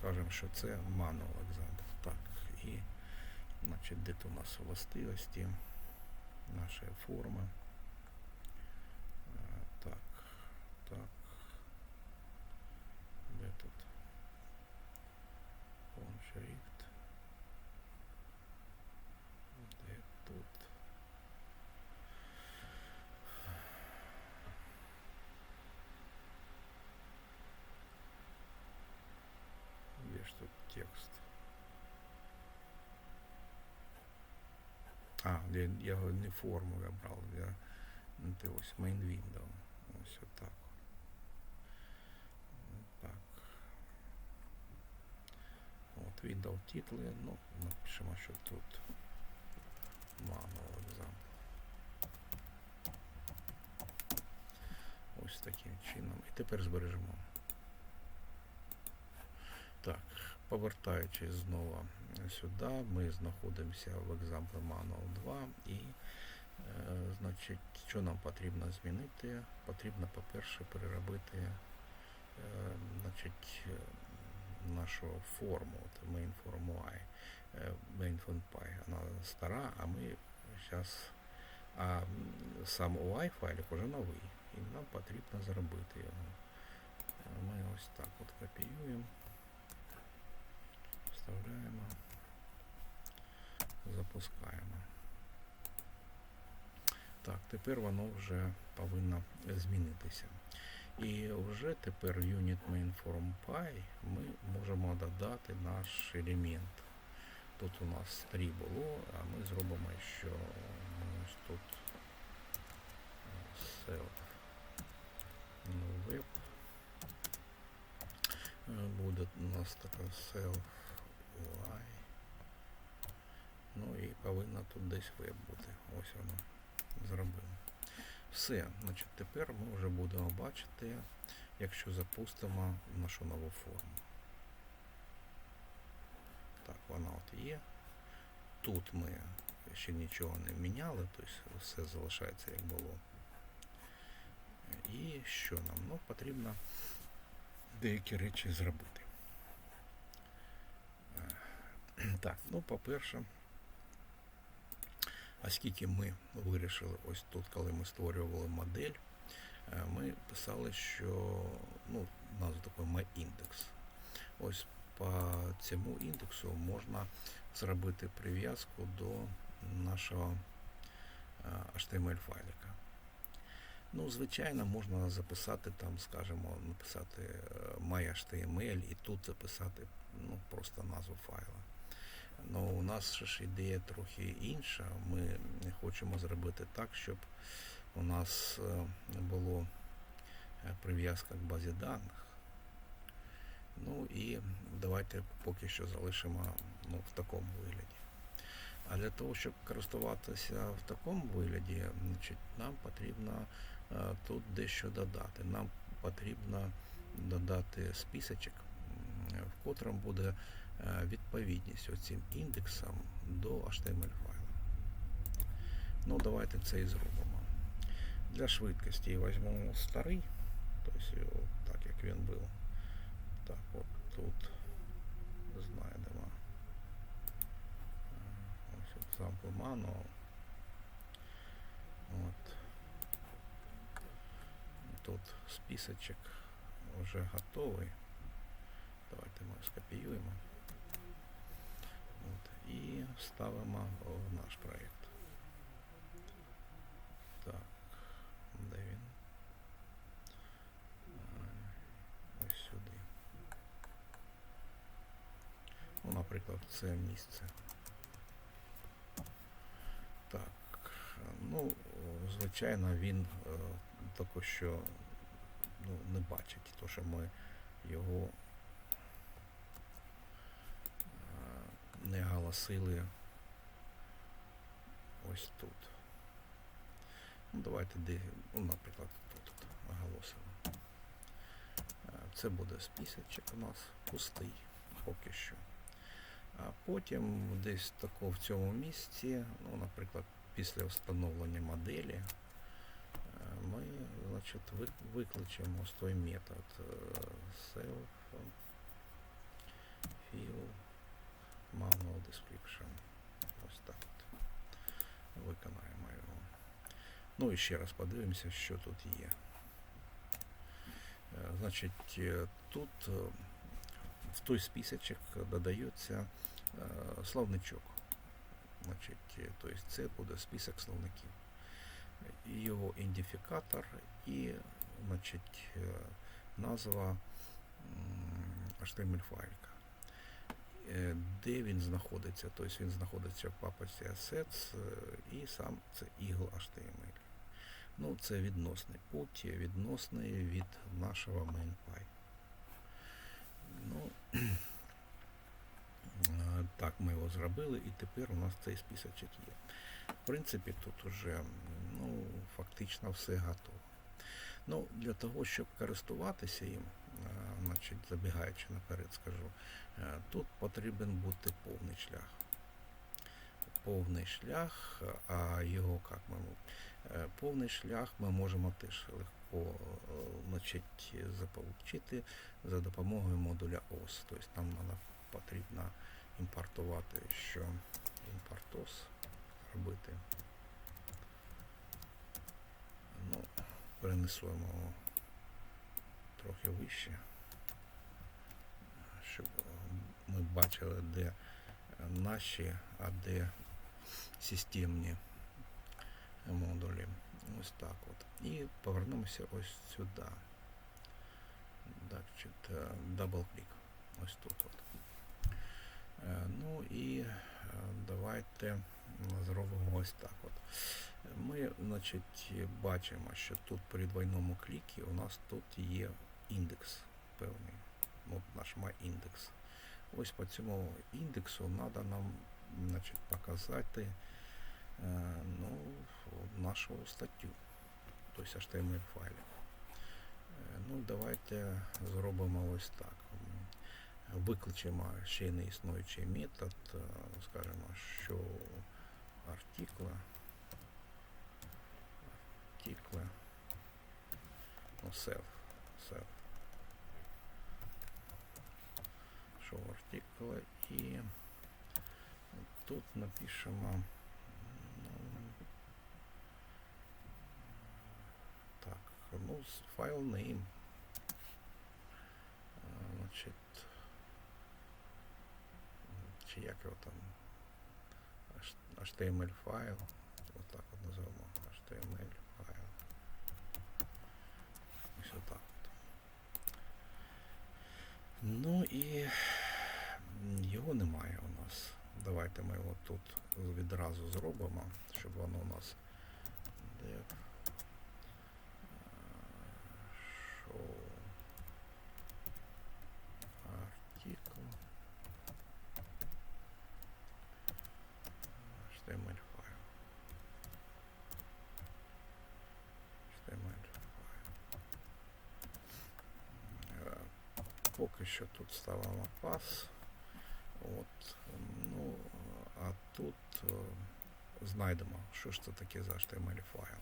скажемо, що це manual example. Так, і значить, де у нас властивості наші форми. Е, Так, так. Де тут? Font шрифт. Де тут? Где ж тут текст? А, я, я не форму я брав, я ну, ти ось main window. Ось отак. Так. От віддав титли, ну, напишемо, що тут manual exam. Ось таким чином. І тепер збережемо. Так, повертаючись знову сюди, ми знаходимося в Example Manual 2 і, е, значить, що нам потрібно змінити? Потрібно, по-перше, переробити е, значить, е, нашу форму, от main form е, main form py. Вона стара, а ми зараз, а сам UI файлик уже новий, і нам потрібно зробити його. Е, Ми ось так от копіюємо. Вставляємо, запускаємо. Так, тепер воно вже повинно змінитися. І вже тепер в Unit MainFormPy Form ми можемо додати наш елемент. Тут у нас 3 було, а ми зробимо ще ну, ось тут е, self ну, web. Е, Буде у нас така self UI. Ну і повинна тут десь веб бути. Ось воно зробимо. Все, значить тепер ми вже будемо бачити, якщо запустимо нашу нову форму. Так, вона от є. Тут ми ще нічого не міняли, тобто все залишається як було. І що нам? Ну, потрібно деякі речі зробити. Так, ну, по-перше, оскільки ми вирішили ось тут, коли ми створювали модель, е, ми писали, що ну, назву такий MyIndex. Ось по цьому індексу можна зробити прив'язку до нашого е, HTML файлика. Ну, звичайно, можна записати там, скажімо, написати е, my.html і тут записати ну, просто назву файла. Ну, у нас ж ідея трохи інша. Ми хочемо зробити так, щоб у нас е, було е, прив'язка к базі даних. Ну і давайте поки що залишимо ну, в такому вигляді. А для того, щоб користуватися в такому вигляді, значить, нам потрібно е, тут дещо додати. Нам потрібно додати списочок, в котрому буде відповідність оцим індексам до HTML файла. Ну, давайте це і зробимо. Для швидкості візьмемо старий, тобто так як він був. Так, от тут знайдемо. Е, Ось example manual. От. Тут списочок вже готовий. Давайте ми скопіюємо. Вставимо в наш проєкт. Так, де він? Ось сюди. Ну, наприклад, це місце. Так, ну, звичайно, він е, тако що ну, не бачить, то що ми його е, не оголосили ось тут. Ну, давайте ну, наприклад, тут оголосимо. Е, Це буде списочок у нас пустий поки що. А потім десь тако в цьому місці, ну, наприклад, після встановлення моделі, е, ми значить, ви- викличемо ось той метод е, self manual description. Ось так от. Виконаємо його. Ну і ще раз подивимося, що тут є. Е, Значить, е, тут е, в той списочок додається е, словничок. Значить, е, тобто це буде список словників. Його ідентифікатор і значить, е, назва м, HTML файлика. Е, Де він знаходиться? Тобто він знаходиться в папці Assets е, і сам це Eagle HTML. Ну, це відносний путь, відносний від нашого MainPy. Ну, е, так, ми його зробили, і тепер у нас цей списочок є. В принципі, тут уже ну, фактично все готово. Ну, для того, щоб користуватися їм, е, значить, забігаючи наперед, скажу, е, тут потрібен бути повний шлях. Повний шлях, а його як ми е, повний шлях ми можемо теж легко е, значить, заполучити за допомогою модуля OS. Тобто нам потрібно імпортувати, що імпортос робити. Ну, перенесемо його трохи вище, щоб е, ми бачили, де наші, а де системні модулі. Ось так от. І повернемося ось сюди. Е, дабл-клік. Ось тут от. Е, Ну і е, давайте зробимо ось так от. Ми, значить, бачимо, що тут при двойному клікі у нас тут є індекс певний. От наш індекс. Ось по цьому індексу треба нам значить, показати е, ну, нашу статтю, тобто HTML файлі. Е, Ну, давайте зробимо ось так. Викличемо ще не існуючий метод, е, скажемо, що артикла, артикла, ну, self, self, що артикла і тут напишемо ну, так, ну, файл name. Значить, чи як там HTML файл. Отак от називаємо HTML файл. Ось отак от. Ну і його немає у нас. Давайте ми його тут відразу зробимо, щоб воно у нас де show article HTML файл. HTML файл. Е, Поки що тут ставимо пас. От, ну, а тут е, знайдемо, що ж це таке за HTML файл.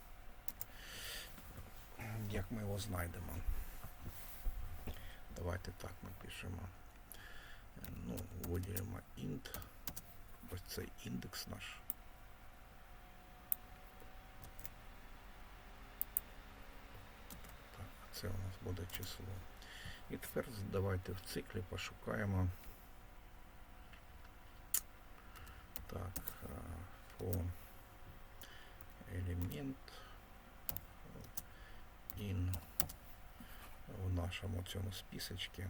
Як ми його знайдемо? Давайте так ми пишемо. Ну, виділимо int. Ось цей індекс наш. Так, це у нас буде число. І тепер давайте в циклі пошукаємо. Так, е, for елемент in в нашому цьому списочці.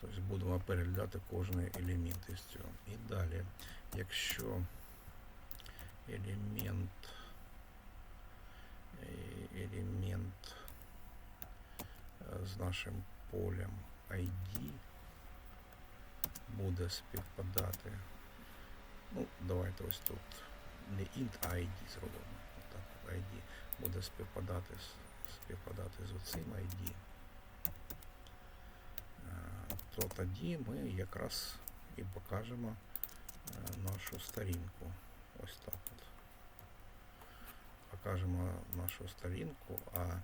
Тобто будемо переглядати кожний елемент із цього. І далі, якщо елемент елемент е, з нашим полем ID буде співпадати. Ну, давайте ось тут не int, а ID зробимо. Отак, от ID буде співпадати співпадати з оцим ID. То тоді ми якраз і покажемо е, нашу сторінку. Ось так. Покажемо нашу сторінку, а